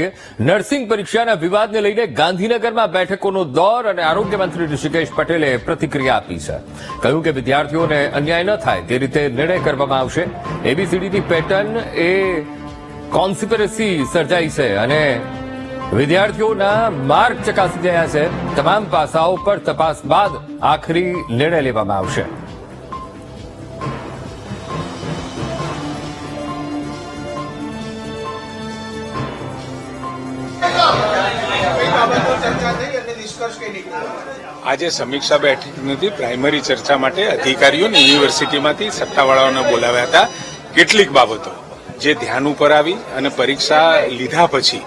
કરીએ નર્સિંગ પરીક્ષાના વિવાદને લઈને ગાંધીનગરમાં બેઠકોનો દોર અને આરોગ્ય મંત્રી ઋષિકેશ પટેલે પ્રતિક્રિયા આપી છે. કહ્યું કે વિદ્યાર્થીઓને અન્યાય ન થાય, તે રીતે નિર્ણય કરવામાં આવશે. એબીસીડીની પેટર્ન એ કોન્સ્પિરસી સર્જાઈ છે અને વિદ્યાર્થીઓના માર્ક ચકાસી ગયા છે. તમામ પાસાઓ પર તપાસ બાદ આખરી નિર્ણય લેવામાં આવશે. આજે સમીક્ષા બેઠક નથી પ્રાઇમરી ચર્ચા માટે અધિકારીઓને યુનિવર્સિટીમાંથી સત્તાવાળાઓને બોલાવ્યા હતા. કેટલીક બાબતો જે ધ્યાન ઉપર આવી અને પરીક્ષા લીધા પછી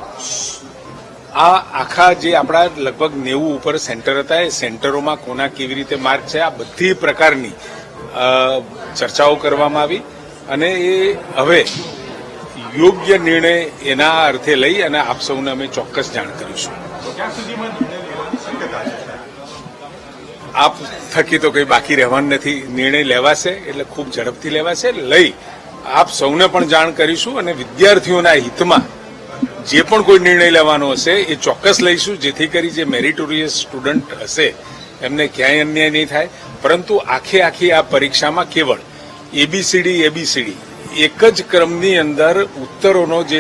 આ આખા જે આપણા લગભગ નેવું ઉપર સેન્ટર હતા, એ સેન્ટરોમાં કોના કેવી રીતે માર્ક છે, આ બધી પ્રકારની ચર્ચાઓ કરવામાં આવી અને એ હવે યોગ્ય નિર્ણય એના અર્થે લઈ અને આપ સૌને અમે ચોક્કસ જાણ કરીશું. આપ થકી તો કંઈ બાકી રહેવાનું નથી. નિર્ણય લેવાશે એટલે ખૂબ ઝડપથી લેવાશે. લઈ આપ સૌને પણ જાણ કરીશું અને વિદ્યાર્થીઓના હિતમાં જે પણ કોઈ નિર્ણય લેવાનો હશે એ ચોક્કસ લઈશું. જેથી કરી જે મેરિટોરિયસ સ્ટુડન્ટ હશે, એમને ક્યાંય અન્યાય નહીં થાય. પરંતુ આખે આખી આ પરીક્ષામાં કેવળ એબીસીડી એબીસીડી એક જ ક્રમની અંદર ઉત્તરોનો જે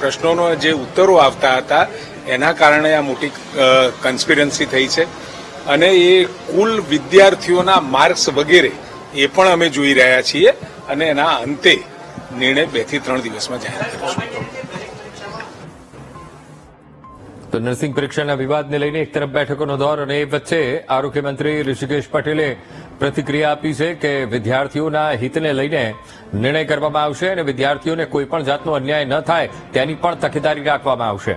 પ્રશ્નોનો જે ઉત્તરો આવતા હતા, એના કારણે આ મોટી કન્સ્પિરન્સી થઈ છે. અને એ કુલ વિદ્યાર્થીઓના માર્ક્સ વગેરે એ પણ અમે જોઈ રહ્યા છીએ અને એના અંતે નિર્ણય બેથી ત્રણ દિવસમાં જાહેર કરીશું. તો નર્સિંગ પરીક્ષાના વિવાદને લઈને એક તરફ બેઠકોનો દોર અને એ વચ્ચે આરોગ્યમંત્રી ઋષિકેશ પટેલે પ્રતિક્રિયા આપી છે કે વિદ્યાર્થીઓના હિતને લઈને નિર્ણય કરવામાં આવશે અને વિદ્યાર્થીઓને કોઈપણ જાતનો અન્યાય ન થાય, તેની પણ તકેદારી રાખવામાં આવશે.